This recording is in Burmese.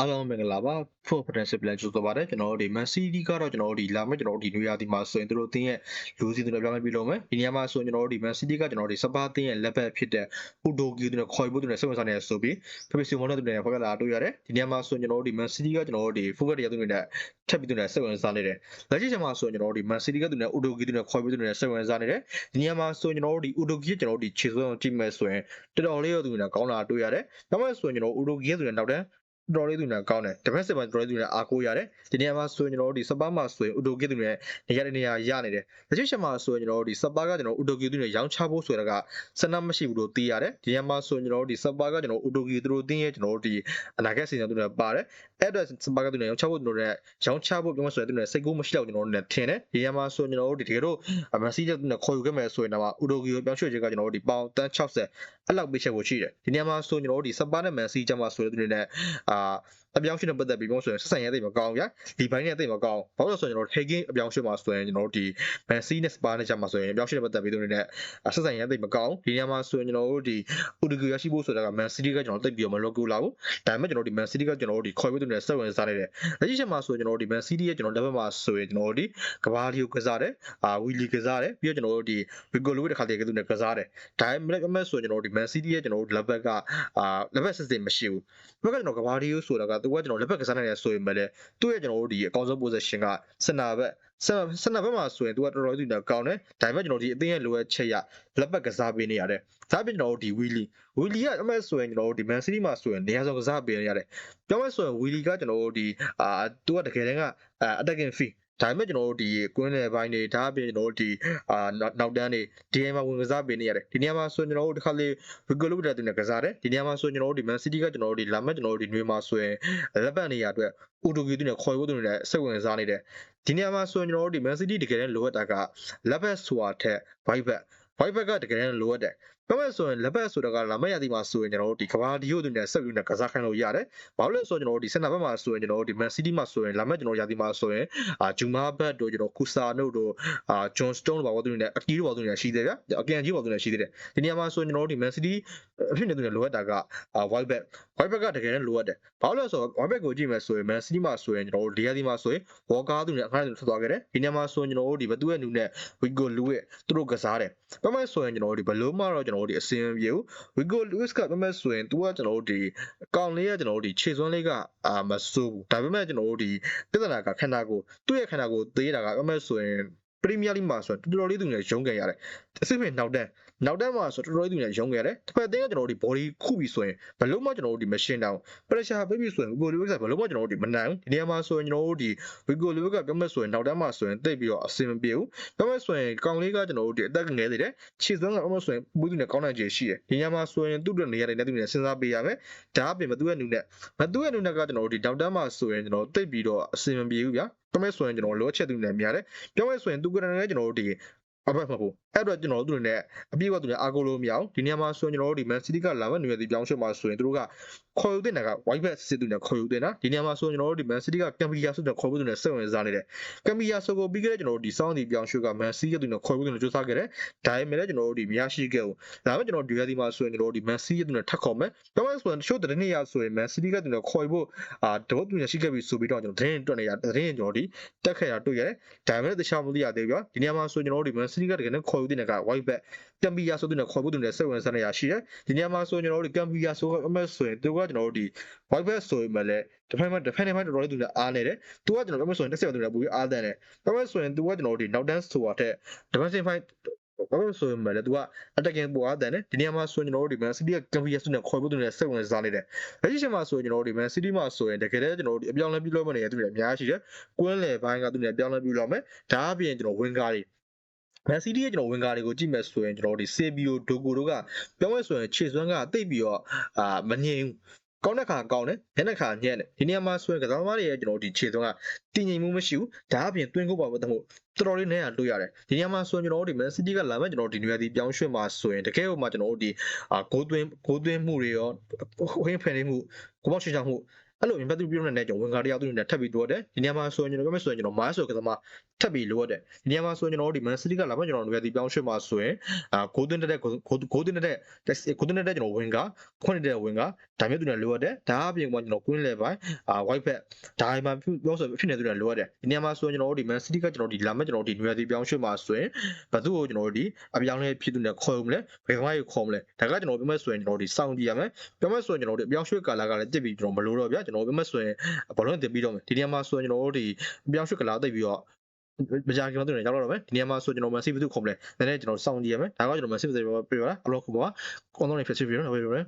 အားလုံးမင်္ဂလာပါ Full Potential Plan ကြိုဆိုပါတယ်ကျွန်တော်တို့ဒီ Man City ကတော့ကျွန်တော်တို့ဒီလာမယ့်ကျွန်တော်တို့ဒီနွေရာသီမှာဆိုရင်တို့အသင်းရဲ့လူစီတွေပြောင်းလဲပြီးလို့မယ်ဒီနေရာမှာဆိုရင်ကျွန်တော်တို့ဒီ Man City ကကျွန်တော်တို့ဒီစပါအသင်းရဲ့လက်ဘက်ဖြစ်တဲ့ Udogi တွေနဲ့ခေါ်ဖို့တွေနဲ့စိတ်ဝင်စားနေရဆိုပြီး Fabrizio Mono တွေနဲ့ဖော်ပြလာတွေ့ရတယ်ဒီနေရာမှာဆိုရင်ကျွန်တော်တို့ဒီ Man City ကကျွန်တော်တို့ဒီ Fugger တွေတွေနဲ့ထပ်ပြီးတွေနဲ့စိတ်ဝင်စားနေတယ်လက်ရှိချိန်မှာဆိုရင်ကျွန်တော်တို့ဒီ Man City ကသူနဲ့ Udogi တွေနဲ့ခေါ်ဖို့တွေနဲ့စိတ်ဝင်စားနေတယ်ဒီနေရာမှာဆိုရင်ကျွန်တော်တို့ဒီ Udogi ကျွန်တော်တို့ဒီခြေစွမ်းကြည့်မဲ့ဆိုရင်တော်တော်လေးရောသူနဲ့ကောင်းလာတွေ့ရတယ်ဒါမှမဟုတ်ဆိုရင်ကျွန်တော် Udogi ဆိုရင်နောက်တန်း တော်လေးသူနဲ့ကောင်းတယ် defensive မှာတော်လေးသူနဲ့အားကိုးရတယ်ဒီနေရာမှာဆိုရင်ကျွန်တော်တို့ဒီစပါမှာဆိုရင် Udogi သူနဲ့နေရာနေရာရနေတယ်လက်ရှိချက်မှာဆိုရင်ကျွန်တော်တို့ဒီစပါကကျွန်တော် Udogi သူနဲ့ရောင်းချဖို့ဆိုတာကစနမရှိဘူးလို့သိရတယ်ဒီနေရာမှာဆိုရင်ကျွန်တော်တို့ဒီစပါကကျွန်တော် Udogi သူတို့တင်းရဲ့ကျွန်တော်တို့ဒီအနာဂတ်စီစဉ်သူတွေပါတယ် အဲ့တော့စပါကသူနဲ့ရောင်းချဖို့ကျွန်တော်တို့ရောင်းချဖို့ပြောမှဆိုရင်သူနဲ့စိတ်ကူးမရှိတော့ကျွန်တော်တို့နဲ့ထင်တယ်ဒီနေရာမှာဆိုရင်ကျွန်တော်တို့ဒီတကယ်တော့မက်ဆီကျသူနဲ့ခေါ်ယူခဲ့မယ်ဆိုရင်တော့ Udogi ကိုပြောင်းရွှေ့ချက်ကကျွန်တော်တို့ဒီပေါင်တန်း60အဲ့လောက်ပေးချက်ဖို့ရှိတယ်ဒီနေရာမှာဆိုရင်ကျွန်တော်တို့ဒီစပါနဲ့မက်ဆီကျမှာဆိုရင်သူတွေနဲ့အာအပြောင်းအရွှေ့နဲ့ပတ်သက်ပြီးပြောဆိုရင်ဆက်ဆံရေးသိမကောင်းဗျာဒီဘိုင်းနဲ့သိမကောင်းဘာလို့လဲဆိုရင်ကျွန်တော် taking အပြောင်းအရွှေ့မှာဆိုရင်ကျွန်တော်တို့ဒီ Messi နဲ့ Spa နဲ့ချက်မှာဆိုရင်အပြောင်းအရွှေ့နဲ့ပတ်သက်ပြီးသူတွေနဲ့ဆက်ဆံရေးသိမကောင်းဒီနေရာမှာဆိုရင်ကျွန်တော်တို့ဒီ Uruguay ရရှိဖို့ဆိုတာက Man City ကကျွန်တော်သိပြီးတော့မလုပ်ကူလာဘူးဒါပေမဲ့ကျွန်တော်ဒီ Man City ကကျွန်တော်တို့ဒီခေါ်ပြီးသူတွေနဲ့ဆက်ဝင်စားနေတယ်လက်ရှိချက်မှာဆိုရင်ကျွန်တော်တို့ဒီ Man City ရဲ့ကျွန်တော် level မှာဆိုရင်ကျွန်တော်တို့ဒီကဘာလီကိုကစားတယ်အာ Willy ကစားတယ်ပြီးတော့ကျွန်တော်တို့ဒီ Vigo Luis တခါတည်းကသူနဲ့ကစားတယ်ဒါပေမဲ့အမဲ့ဆိုရင်ကျွန်တော်တို့ဒီ Man City ရဲ့ကျွန်တော်တို့ level ကအာ level စစ်စစ်မရှိဘူးဘက်ကကျွန်တော်ကဘာလီကိုဆိုတာကသူကကျွန်တော် level ကစားနိုင်တယ်ဆိုရင်ပဲလေသူ့ရဲ့ကျွန်တော်တို့ဒီအကောင်းဆုံး position ကစနာဘက်ဆန်ဆန်ဘက်မှာဆိုရင်သူကတော်တော်ကြီးတော့ကောင်းတယ်ဒါပေမဲ့ကျွန်တော်ဒီအသင်းရဲ့လိုအပ်ချက်ရလက်ပတ်ကစားပေးနေရတယ်ဒါပြင်ကျွန်တော်တို့ဒီ Willy Willy ကအမဲ့ဆိုရင်ကျွန်တော်တို့ဒီ Man City မှာဆိုရင်နေရာဆောင်ကစားပေးနေရတယ်ပြောမဲ့ဆိုရင် Willy ကကျွန်တော်တို့ဒီအာသူကတကယ်တမ်းက attacking fee ဒါပေမဲ့ကျွန်တော်တို့ဒီကွင်းလယ်ပိုင်းတွေဒါအပြင်ကျွန်တော်တို့ဒီအာနောက်တန်းတွေ DM မှာဝင်ကစားပေးနေရတယ်ဒီနေရာမှာဆိုရင်ကျွန်တော်တို့တစ်ခါလေ Vigo လို့တဲ့သူနဲ့ကစားတယ်ဒီနေရာမှာဆိုရင်ကျွန်တော်တို့ဒီ Man City ကကျွန်တော်တို့ဒီလာမဲ့ကျွန်တော်တို့ဒီຫນွေမှာဆိုရင်လက်ပတ်နေရအတွက် Udogi သူနဲ့ခေါ်ဖို့သူနဲ့စိတ်ဝင်စားနေတယ်ဒီနေရာမှာဆိုရင်ကျွန်တော်တို့ဒီ Man City တကယ်တမ်းလိုအပ်တာကလက်ဘက်ဆိုတာထက် White back White back ကတကယ်တမ်းလိုအပ်တယ် ပြောမဲ့ဆိုရင်လက်ဘက်ဆိုတာကလာမဲ့ရသည်မှာဆိုရင်ကျွန်တော်တို့ဒီကဘာဒီယိုသူနဲ့ဆက်ပြီးနဲ့ကစားခိုင်းလို့ရတယ်ဘာလို့လဲဆိုတော့ကျွန်တော်တို့ဒီစင်တာဘက်မှာဆိုရင်ကျွန်တော်တို့ဒီ Man City မှာဆိုရင်လာမဲ့ကျွန်တော်ရသည်မှာဆိုရင်အာဂျူမာဘတ်တို့ကျွန်တော်ကူဆာနို့တို့အာဂျွန်စတုန်းတို့ဘာလို့သူနဲ့အကီးတို့ဘာလို့သူနဲ့ရှိသေးတယ်ဗျအကန်ကြီးဘာလို့သူနဲ့ရှိသေးတယ်ဒီနေရာမှာဆိုရင်ကျွန်တော်တို့ဒီ Man City အဖြစ်နေသူနဲ့လိုအပ်တာကအာ White back White back ကတကယ်လည်းလိုအပ်တယ်ဘာလို့လဲဆိုတော့ White back ကိုကြည့်မယ်ဆိုရင် Man City မှာဆိုရင်ကျွန်တော်တို့ဒီရသည်မှာဆိုရင် Walker သူနဲ့အခါနဲ့ထွက်သွားခဲ့တယ်ဒီနေရာမှာဆိုရင်ကျွန်တော်တို့ဒီဘသူရဲ့နူနဲ့ Wigo Lewis သူတို့ကစားတယ်ဘာမှဆိုရင်ကျွန်တော်တို့ဒီဘလုံးမှတော့ကျွန်တော်တို့ဒီအစင်ပြေဘူး Wigo Lewis ကဘာမှဆိုရင်သူကကျွန်တော်တို့ဒီအကောင်လေးကကျွန်တော်တို့ဒီခြေစွမ်းလေးကအာမစိုးဘူးဒါပေမဲ့ကျွန်တော်တို့ဒီပြဿနာကခန္ဓာကိုယ်သူ့ရဲ့ခန္ဓာကိုယ်သေးတာကဘာမှဆိုရင် Premier League မှာဆိုတော့တော်တော်လေးသူနဲ့ရုံးကန်ရတယ်အစစ်ဖြစ်နောက်တန်းနောက်တန်းမှာဆိုတော်တော်လေးသူနဲ့ရုံးကန်ရတယ်တစ်ဖက်အသင်းကကျွန်တော်တို့ဒီ body ခုပြီဆိုရင်ဘလုံးမှကျွန်တော်တို့ဒီ machine down pressure ပေးပြီဆိုရင် Wigo Lewis ကဘလုံးမှကျွန်တော်တို့ဒီမနိုင်ဘူးဒီနေရာမှာဆိုရင်ကျွန်တော်တို့ဒီ Wigo Lewis ကပြောမဲ့ဆိုရင်နောက်တန်းမှာဆိုရင်တိတ်ပြီးတော့အဆင်မပြေဘူးပြောမဲ့ဆိုရင်ကောင်လေးကကျွန်တော်တို့ဒီအသက်ငယ်သေးတယ်ခြေစွမ်းကပြောမဲ့ဆိုရင်ဘူးသူနဲ့ကောင်းနိုင်ခြေရှိတယ်ဒီနေရာမှာဆိုရင်သူ့အတွက်နေရာတွေနဲ့သူနဲ့စဉ်းစားပေးရမယ်ဒါအပြင်မသူ့ရဲ့နူနဲ့မသူ့ရဲ့နူနဲ့ကကျွန်တော်တို့ဒီနောက်တန်းမှာဆိုရင်ကျွန်တော်တိတ်ပြီးတော့အဆင်မပြေဘူးဗျာ ပြောမဲ့ဆိုရင်ကျွန်တော်လိုချက်သူနဲ့များတယ်ပြောမဲ့ဆိုရင်သူကလည်းကျွန်တော်တို့ဒီအဘက်မဟုတ်ဘူးအဲ့တော့ကျွန်တော်တို့နဲ့အပြည့်အဝသူနဲ့အားကိုးလို့မရအောင်ဒီနေရာမှာဆိုရင်ကျွန်တော်တို့ဒီ Man City ကလာမဲ့နေရာဒီပြောင်းရွှေ့မှာဆိုရင်တို့ကခေါ်ယူတဲ့နာက white back စစ်သူနဲ့ခေါ်ယူတဲ့နာဒီနေရာမှာဆိုရင်ကျွန်တော်တို့ဒီ Man City က Cambia ဆိုတဲ့ခေါ်ဖို့သူနဲ့စိတ်ဝင်စားနေတယ် Cambia ဆိုကိုပြီးခဲ့တဲ့ကျွန်တော်တို့ဒီ sound ဒီပြောင်းရွှေ့က Man City ကသူနဲ့ခေါ်ဖို့သူနဲ့စူးစမ်းခဲ့တယ်ဒါပေမဲ့လည်းကျွန်တော်တို့ဒီမရရှိခဲ့ဘူးဒါပေမဲ့ကျွန်တော်ဒီရာဒီမှာဆိုရင်ကျွန်တော်တို့ဒီ Man City ကသူနဲ့ထပ်ခေါ်မယ်ပြောမှဆိုရင် show တဲ့နေ့ရဆိုရင် Man City ကသူနဲ့ခေါ်ဖို့အာတဘောသူနဲ့ရှိခဲ့ပြီဆိုပြီးတော့ကျွန်တော်သတင်းတွက်နေရသတင်းကျွန်တော်ဒီတက်ခဲ့တာတွေ့ရတယ်ဒါပေမဲ့တခြားမသိရသေးဘူးဗျာဒီနေရာမှာဆိုရင်ကျွန်တော်တို့ဒီ Man City ကတကယ်နဲ့ခေါ်ယူတဲ့နာက white back ကမ်ဘီယာဆိုတဲ့ခေါ်ဖို့သူနဲ့စိတ်ဝင်စားနေရရှိတယ်ဒီနေရာမှာဆိုရင်ကျွန်တော်တို့ဒီကမ်ဘီယာဆိုအမဲ့ဆိုရင်သူကကျွန်တော်တို့ဒီ white back ဆိုရင်မလဲတစ်ဖက်မှာတစ်ဖက်နဲ့မှတော်တော်လေးသူနဲ့အားနေတယ်သူကကျွန်တော်အမဲ့ဆိုရင်တစ်ဆက်သူနဲ့ပူပြီးအားတယ်တယ်အမဲ့ဆိုရင်သူကကျွန်တော်တို့ဒီနောက်တန်းဆိုတာတဲ့ defensive fight ဘာလို့ဆိုရင်မလဲ तू က attacking ပေါ်အားတယ်ဒီနေရာမှာဆိုရင်ကျွန်တော်တို့ဒီ Man City က Cambia နဲ့ခေါ်ဖို့သူနဲ့စိတ်ဝင်စားနေတယ်လက်ရှိချိန်မှာဆိုရင်ကျွန်တော်တို့ဒီ Man City မှာဆိုရင်တကယ်တည်းကျွန်တော်တို့ဒီအပြောင်းလဲပြုလုပ်မနေရသူတွေအများကြီးရှိတယ်ကွင်းလယ်ပိုင်းကသူနဲ့အပြောင်းလဲပြုလုပ်မယ်ဒါအပြင်ကျွန်တော် wing guard တွေ Man City ရဲ့ကျွန်တော်ဝင်ကားတွေကိုကြည့်မယ်ဆိုရင်ကျွန်တော်တို့ဒီ Sebio Dogo တို့ကပြောင်းလဲဆိုရင်ခြေစွမ်းကတိတ်ပြီးတော့အာမငြိမ်ကောင်းတဲ့ခါကောင်းတယ်ညနေခါညံ့တယ်ဒီနေရာမှာဆိုရင်ကစားသမားတွေရဲ့ကျွန်တော်ဒီခြေစွမ်းကတည်ငြိမ်မှုမရှိဘူးဒါအပြင်တွင်းကုတ်ပါဘတ်မှုတော်တော်လေးနဲ့ရလို့ရတယ်ဒီနေရာမှာဆိုရင်ကျွန်တော်တို့ဒီ Man City ကလာမဲ့ကျွန်တော်တို့ဒီနေရာဒီပြောင်းရွှေ့မှာဆိုရင်တကယ်ဟိုမှာကျွန်တော်တို့ဒီအာဂိုးသွင်းဂိုးသွင်းမှုတွေရောဟင်းဖယ်နေမှုကိုပေါ့ချေချောင်းမှု အဲ့လို impact ပြုနေတဲ့ကျွန်တော်ဝင်ကားတရားသူတွေနဲ့ထပ်ပြီးလိုအပ်တယ်ဒီနေရာမှာဆိုရင်ကျွန်တော်ပြောမယ်ဆိုရင်ကျွန်တော်မားဆိုကစားမထပ်ပြီးလိုအပ်တယ်ဒီနေရာမှာဆိုရင်ကျွန်တော်တို့ဒီ Man City ကလာမှကျွန်တော်တို့ဒီပြောင်းရွှေ့မှာဆိုရင်အာဂိုးသွင်းတဲ့ဂိုးဂိုးသွင်းတဲ့ဂိုးသွင်းတဲ့ကျွန်တော်ဝင်ကားခွင့်တဲ့ဝင်ကားဒါမျိုးသူတွေလိုအပ်တယ်ဒါအပြင်ကကျွန်တော် queen level အာ white back ဒါမှပြောဆိုဖြစ်နေသူတွေလိုအပ်တယ်ဒီနေရာမှာဆိုရင်ကျွန်တော်တို့ဒီ Man City ကကျွန်တော်ဒီလာမှကျွန်တော်ဒီနွေဒီပြောင်းရွှေ့မှာဆိုရင်ဘသူ့ကိုကျွန်တော်တို့ဒီအပြောင်းလဲဖြစ်သူနဲ့ခေါ်ရုံလဲဘယ်ကောင်ကြီးခေါ်မလဲဒါကကျွန်တော်ပြောမယ်ဆိုရင်ကျွန်တော်ဒီစောင့်ကြည့်ရမယ်ပြောမယ်ဆိုရင်ကျွန်တော်တို့အပြောင်းရွှေ့ကာလာကလည်းတစ်ပြီးကျွန်တော်မလိုတော့ဗျာကျွန်တော်ပြောမယ်ဆိုရင်ဘောလုံးတင်ပြီးတော့မယ်ဒီနေရာမှာဆိုရင်ကျွန်တော်တို့ဒီအပြောင်းရွှေ့ကာလာတိတ်ပြီးတော့မကြခင်တော့ကျွန်တော်ရောက်တော့မယ်ဒီနေရာမှာဆိုကျွန်တော် Man City ဘသူခေါ်မလဲနည်းနည်းကျွန်တော်စောင့်ကြည့်ရမယ်ဒါကကျွန်တော် Man City ပြောပြပါလားအလောကဘောကွန်တော်နေဖြစ်ဖြစ်ပြီးတော့ဝေးဝေး